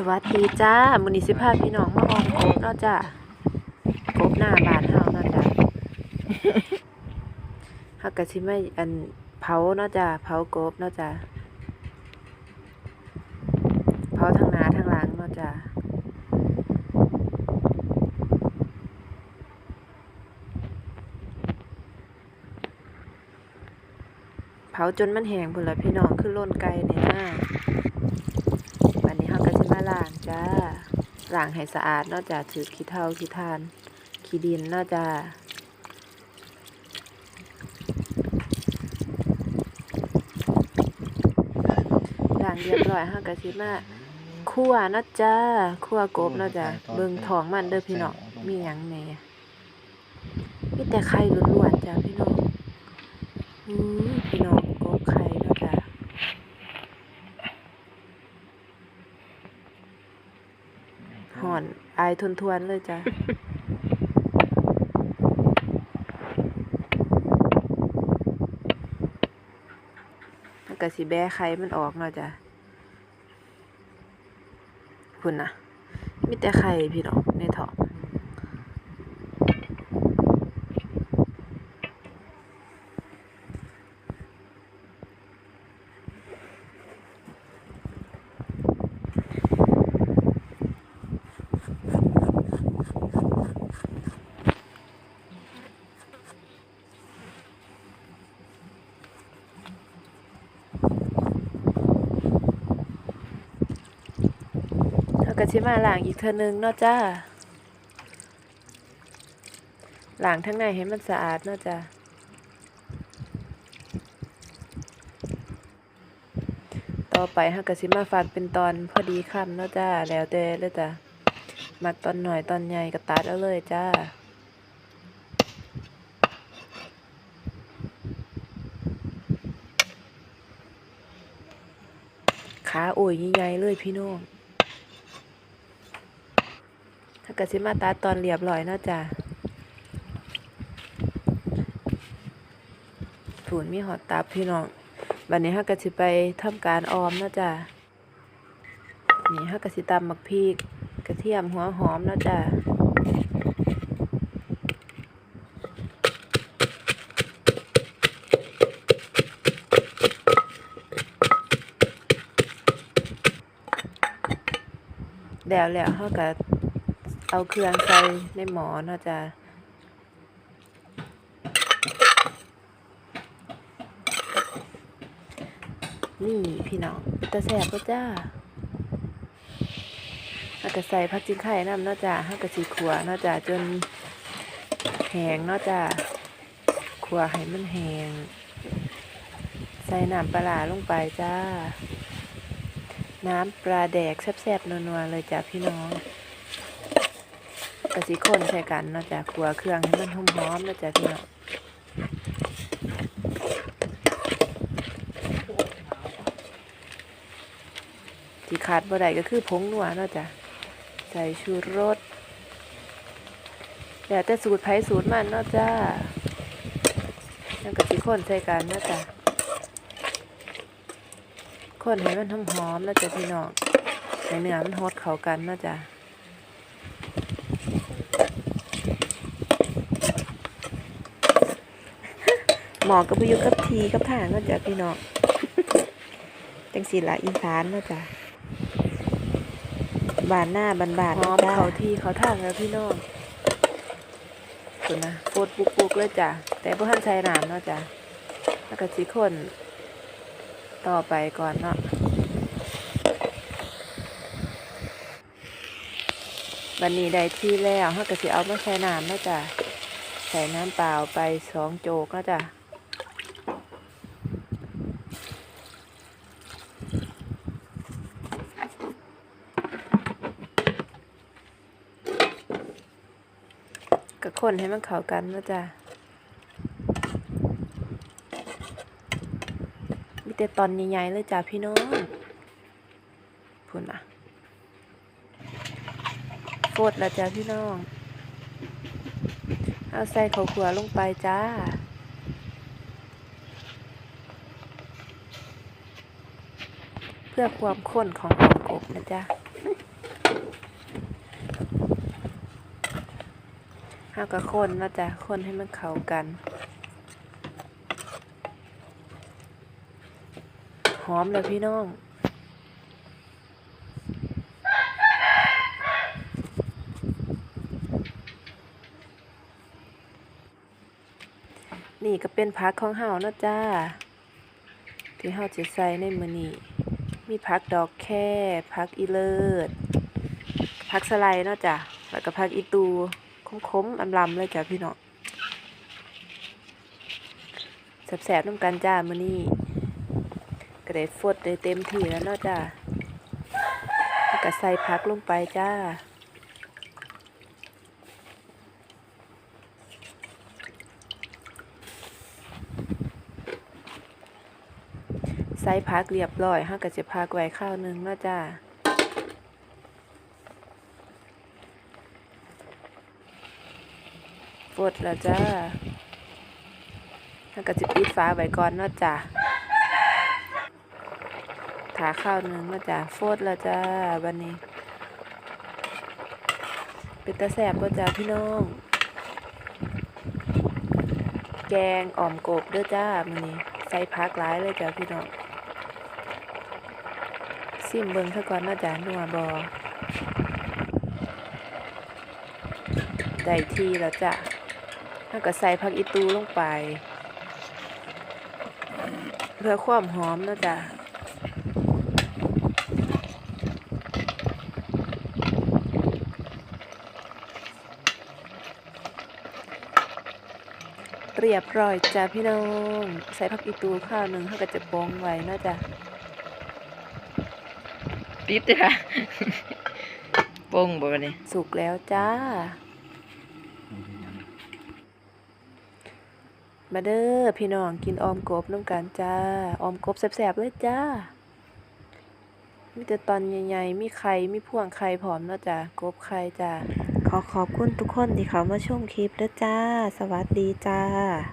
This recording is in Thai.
สวัสดีจ้ามื้อนี้สิพาพพี่น้องมาออมกบเนาะจ้ากบหน้าบานเฮาเนาะจ้ะเฮาก็สิมาอันเผาเนาะจ้ะเผากบเนาะจ้ะเผาทางหน้าทางหลังเนาะจ้ะเผาจนมันแห้งพุ่นละพี่น้องคือโลนไก่นี่นะวันนี้เราก็จะมาล้าง จ้าล้างให้สะอาดเนอกจากถือขี้เถ้าขี้ทาน ขี้ดินเนอกจากล้างเรียบร้อยเราก็สิมาคั่วเนาะจ้าคั่วกบเนาะจ้าเบิ่งท้องมันเด้อพี่น้องมีหยังแหน่มีแต่ไข่ล้วนๆจ้าพี่น้องอือพี่น้องกบไข่เนาะจ้า ห่ อายทนทวนเลยจ้ะกะสิแบ้ไข่มันออกเนาะจ้ะคุณนะมีแต่ไข่พี่น้องในท้อง ก็สิมาล้างอีกเทื่อนึงเนาะจ้าล้างทั้งในให้มันสะอาดเนาะจ้ะต่อไปเฮาก็สิมาฝากเป็นตอนพอดีคำเนาะจ้าแล้วแต่เลยจ้ะมักตอนหน่อยตอนใหญ่ก็ตัดเอาเลยจ้าขาโอ้ยใหญ่ๆเลยพี่น้อง ถ้าเกิดสิมาตัดตอนเรียบร้อยเนาะจ้ะถูนมีหอดตับพี่น้องวันนี้ฮักกะสิไปทำการออมเนาะจ้ะนี่ฮักกะสิตำมักพริกกระเทียมหัวหอมเนาะจ้ะแล้วแล้วเขาก็ เอาเครื่องใส่ในหมอเนาะจ้ะนี่พี่น้องตะแสบก็จ้าเขาก็ใส่ผักจิ้งไข่น้ำเนาะจ้ะเขาก็สีขัวเนาะจ้ะจนแห้งเนาะจ้ะขัวให้มันแห้ง ใส่น้ำปลาร้าลงไปจ้า น้ำปลาแดกแซ่บๆนัวๆเลยจ้ะพี่น้อง กะสิคนใส่กันนาะจ้ะขัวเครื่องให้มันหอมๆนาะจ้ะพี่น้องที่ขาดบ่ได้ก็คือผงนัวเนาะจ้ะใส่ชูรสแล้วแต่สูตรไผสูตรมันเนาะจ้าแล้วกะสิคนใส่กันเนาะจ้ะคนให้มันหอมๆแล้วจ้ะพี่น้องให้เนื้อมันฮดเข้ากันเนาะจ้ะ หมอกับพยุกับทีกับทางเนาะจ้ะพี่น้องจังสีละอีสานเนาะจ้ะบานหน้าบานบานหอมเขาทีเขาทางแล้วพี่น้องคุณนะโคตรปุกๆเลยจ้ะแต่พวกท่านใช้น้ำเนาะจ้ะแล้วก็สีคนต่อไปก่อนเนาะวันนี้ได้ที่แล้วเฮาก็สิเอามาใส่น้ำเนาะจ้ะใส่น้ำเปล่าไปสองโจกเนาะจ้ะก็ คนให้มันเข้ากันนะจ้ะมีแต่ตอนใหญ่ๆเลยจ้ะพี่น้องพูดนะโฟดแล้วจ้ะพี่น้อง เอาใส่ข้าวขัวลงไปจ้าเพื่อความข้นของหอมกบนะจ๊ะ ห้าก็คนเนาะจ้ะคนให้มันเข้ากัน หอมเลยพี่น้องนี่ก็เป็นผักของเฮานาะจ้า ที่เฮาจะใส่ในมือนี้มีผักดอกแค่ผักอีเลิศผักสไลด์นาะจ้ะแล้วก็ผักอีตู คมๆอำลำเลยจ้ะพี่น้องแสบๆน้ำกันจ้ามื้อนี้ก็ได้ฟดได้เต็มที่แล้วเนาะจ้าแล้วก็ใส่ผักลงไปจ้าใส่พักเรียบร้อยเฮาก็จะพักไว้ข้าวหนึงเนาะจ้า ปดแล้วจ้าเฮาก็จะปิดฝาไว้ก่อนเนาะจ้าถาข้าวหนึงเนาะจ้าโฟดแล้วจ้าบัดนี้ เป็นตาแสบบ่จ้าพี่น้อง แกงอ่อมกบเด้อจ้ามื้อนี้ใส่ผักหลายเลยจ้าพี่น้องซิมเบิ่งซะก่อนเนาะจ้ะนัวบอได้ทีแล้วจ้ะ แล้วก็ใส่ผักอีตูลงไป เพื่อความหอมเนาะจ้ะเรียบร้อยจ้ะพี่น้อง ใส่ผักอีตูข้าวหนึ่งเขาก็จะบองไว้เนาะจ้ะปิดจ้ะโป่งบ่บัดนี้สุกแล้วจ้า มาเด้อพี่น้องกินออมกบน้ำกันจ้า ออมกบแซ่บๆเลยจ้า มีแต่ตอนใหญ่ๆ มีไข่ มีพ่วงไข่ผอมเนาะจ้ากบไข่จ้า ขอขอบคุณทุกคนที่เขามาชมคลิปแล้วจ้า สวัสดีจ้า